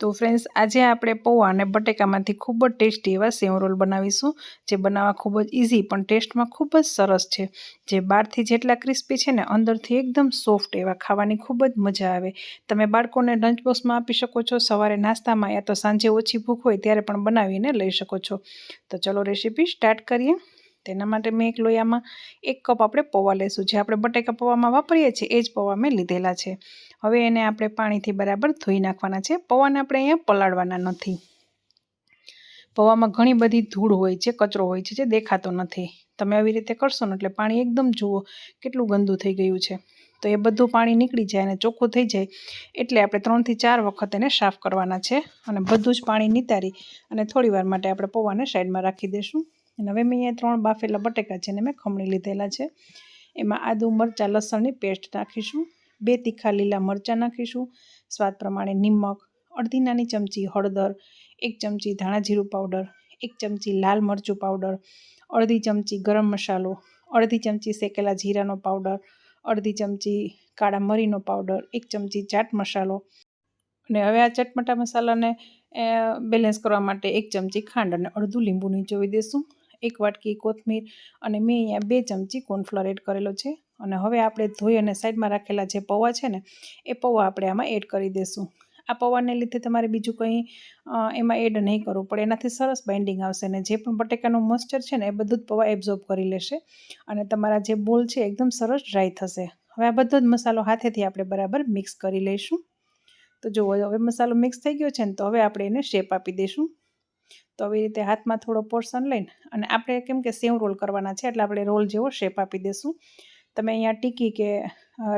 તો ફ્રેન્ડ્સ આજે આપણે પૌવા અને બટેકામાંથી ખૂબ જ ટેસ્ટી એવા સેવ રોલ બનાવીશું, જે બનાવવા ખૂબ જ ઇઝી પણ ટેસ્ટમાં ખૂબ જ સરસ છે. જે બહારથી જેટલા ક્રિસ્પી છે ને, અંદરથી એકદમ સોફ્ટ એવા ખાવાની ખૂબ જ મજા આવે. તમે બાળકોને લંચ આપી શકો છો, સવારે નાસ્તામાં યા તો સાંજે ઓછી ભૂખ હોય ત્યારે પણ બનાવીને લઈ શકો છો. તો ચલો રેસીપી સ્ટાર્ટ કરીએ. તેના માટે મેં એક લોયામાં એક કપ આપણે પૌવા લેશું જે આપણે બટેકા પૌવામાં વાપરીએ છીએ, એ જ પૌવા મેં લીધેલા છે. હવે એને આપણે પાણીથી બરાબર ધોઈ નાખવાના છે. પૌવાને આપણે અહીંયા પલાળવાના નથી. પૌવામાં ઘણી બધી ધૂળ હોય છે, કચરો હોય છે, જે દેખાતો નથી. તમે આવી રીતે કરશો ને એટલે પાણી એકદમ જુઓ કેટલું ગંદુ થઈ ગયું છે. તો એ બધું પાણી નીકળી જાય અને ચોખ્ખું થઈ જાય એટલે આપણે ત્રણથી ચાર વખત એને સાફ કરવાના છે અને બધું જ પાણી નિતારી અને થોડી માટે આપણે પૌવાને સાઈડમાં રાખી દઈશું અને હવે મેં અહીંયા ત્રણ બાફેલા બટેકા છે ને મેં ખમણી લીધેલા છે. એમાં આદુ મરચાં, લસણની પેસ્ટ નાખીશું, બે તીખા લીલા મરચાં નાખીશું, સ્વાદ પ્રમાણે નિમક, અડધી નાની ચમચી હળદર, એક ચમચી ધાણા જીરું પાવડર, એક ચમચી લાલ મરચું પાવડર, અડધી ચમચી ગરમ મસાલો, અડધી ચમચી શેકેલા જીરાનો પાવડર, અડધી ચમચી કાળા મરીનો પાવડર, એક ચમચી ચાટ મસાલો. અને હવે આ ચટમટા મસાલાને બેલેન્સ કરવા માટે એક ચમચી ખાંડ અને અડધું લીંબુ નીચોવી દઈશું એક વાટકી કોથમીર અને મેં અહીંયા બે ચમચી કોર્નફ્લોર એડ કરેલો છે. અને હવે આપણે ધોઈ અને સાઈડમાં રાખેલા જે પૌવા છે ને, એ પૌવા આપણે આમાં એડ કરી દઈશું આ પૌવાને લીધે તમારે બીજું કંઈ એમાં એડ નહીં કરવું પડે. એનાથી સરસ બાઇન્ડિંગ આવશે ને, જે પણ બટેકાનું મોઇસ્ચર છે ને, એ બધું જ પૌવા એબ્ઝોર્બ કરી લેશે. અને તમારા જે બોલ છે એકદમ સરસ ડ્રાય થશે. હવે આ બધો જ મસાલો હાથેથી આપણે બરાબર મિક્સ કરી લઈશું. તો જુઓ, હવે મસાલો મિક્સ થઈ ગયો છે ને, તો હવે આપણે એને શેપ આપી દઈશું તો આવી રીતે હાથમાં થોડો પોર્શન લઈને અને આપણે કેમ કે સેવ રોલ કરવાના છે, એટલે આપણે રોલ જેવો શેપ આપી દઈશું તમે અહીંયા ટીકી કે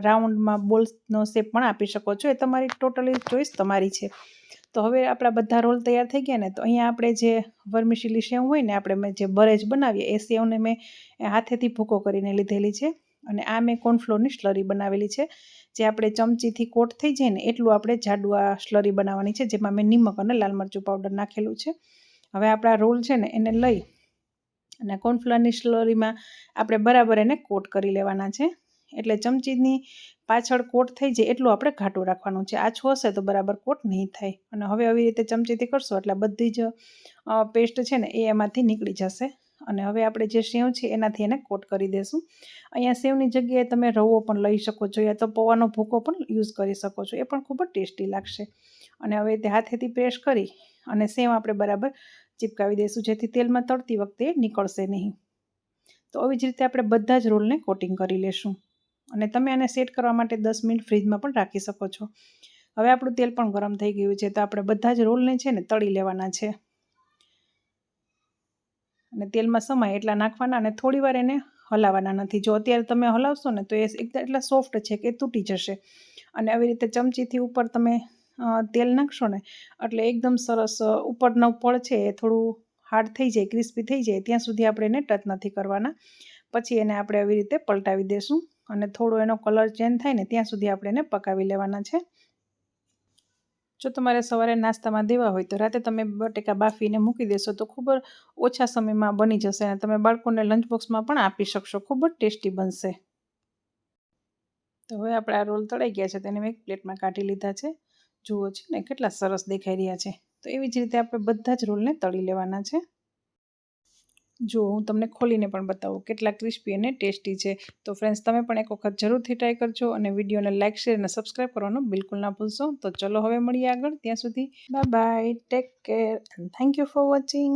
રાઉન્ડમાં બોલ્સનો શેપ પણ આપી શકો છો. એ તમારી ટોટલી ચોઈસ તમારી છે. તો હવે આપણા બધા રોલ તૈયાર થઈ ગયા ને, તો અહીંયા આપણે જે વર્મિશીલી સેવ હોય ને, આપણે મેં જે બરેજ બનાવીએ, એ સેવને મેં હાથેથી ભૂકો કરીને લીધેલી છે. અને આ મેં કોર્નફ્લોરની સ્લરી બનાવેલી છે. જે આપણે ચમચીથી કોટ થઈ જાય ને એટલું આપણે જાડુ આ સ્લરી બનાવવાની છે, જેમાં મેં નિમક અને લાલ મરચું પાવડર નાખેલું છે. હવે આપણા રોલ છે ને એને લઈ અને કોર્નફ્લોરની સ્લરીમાં આપણે બરાબર એને કોટ કરી લેવાના છે. એટલે ચમચીની પાછળ કોટ થઈ જાય એટલું આપણે ઘાટું રાખવાનું છે. આછું હશે તો બરાબર કોટ નહીં થાય. અને હવે આવી રીતે ચમચીથી કરશો એટલે બધી જ પેસ્ટ છે ને એ એમાંથી નીકળી જશે. અને હવે આપણે જે સેવ છે એનાથી એને કોટ કરી દેશું. અહીંયા સેવની જગ્યાએ તમે રવો પણ લઈ શકો છો યા તો પૌવાનો ભૂકો પણ યુઝ કરી શકો છો. એ પણ ખૂબ જ ટેસ્ટી લાગશે. અને હવે તે હાથેથી પ્રેસ કરી અને સેવ આપણે બરાબર ચીપકાવી દઈશું જેથી તેલમાં તળતી વખતે નીકળશે નહીં. તો આવી જ રીતે આપણે બધા જ રોલને કોટિંગ કરી લેશું. અને તમે આને સેટ કરવા માટે દસ મિનિટ ફ્રીજમાં પણ રાખી શકો છો. હવે આપણું તેલ પણ ગરમ થઈ ગયું છે, તો આપણે બધા જ રોલને છે ને તળી લેવાના છે. અને તેલમાં સમાય એટલા નાખવાના અને થોડી વાર એને હલાવવાના નથી. જો અત્યારે તમે હલાવશો ને તો એ એકદમ એટલા સોફ્ટ છે કે તૂટી જશે. અને આવી રીતે ચમચીથી ઉપર તમે તેલ નાખશો ને એટલે એકદમ સરસ ઉપરનો પળ છે એ થોડું હાર્ડ થઈ જાય, ક્રિસ્પી થઈ જાય, ત્યાં સુધી આપણે એને ટચ નથી કરવાના. પછી એને આપણે આવી રીતે પલટાવી દઈશું અને થોડો એનો કલર ચેન્જ થાય ને ત્યાં સુધી આપણે એને પકાવી લેવાના છે. જો તમારે સવારે નાસ્તામાં દેવા હોય તો રાતે તમે બટેકા બાફીને મૂકી દેશો તો ખૂબ ઓછા સમયમાં બની જશે અને તમે બાળકોને લંચ બોક્સમાં પણ આપી શકશો. ખૂબ જ ટેસ્ટી બનશે. તો હવે આપણે આ રોલ તળાઈ ગયા છે તેને મેં એક પ્લેટમાં કાઢી લીધા છે. જુઓ છે ને કેટલા સરસ દેખાઈ રહ્યા છે. તો એવી જ રીતે આપણે બધા જ રોલને તળી લેવાના છે. જો હું તમને ખોલીને પણ બતાવું કેટલા ક્રિસ્પી અને ટેસ્ટી છે. તો ફ્રેન્ડ્સ તમે પણ એક વખત જરૂરથી ટ્રાય કરજો અને વિડીયોને લાઇક શેર અને સબસ્ક્રાઈબ કરવાનું બિલકુલ ના ભૂલશો. તો ચલો હવે મળીએ આગળ. ત્યાં સુધી bye bye take care and thank you for watching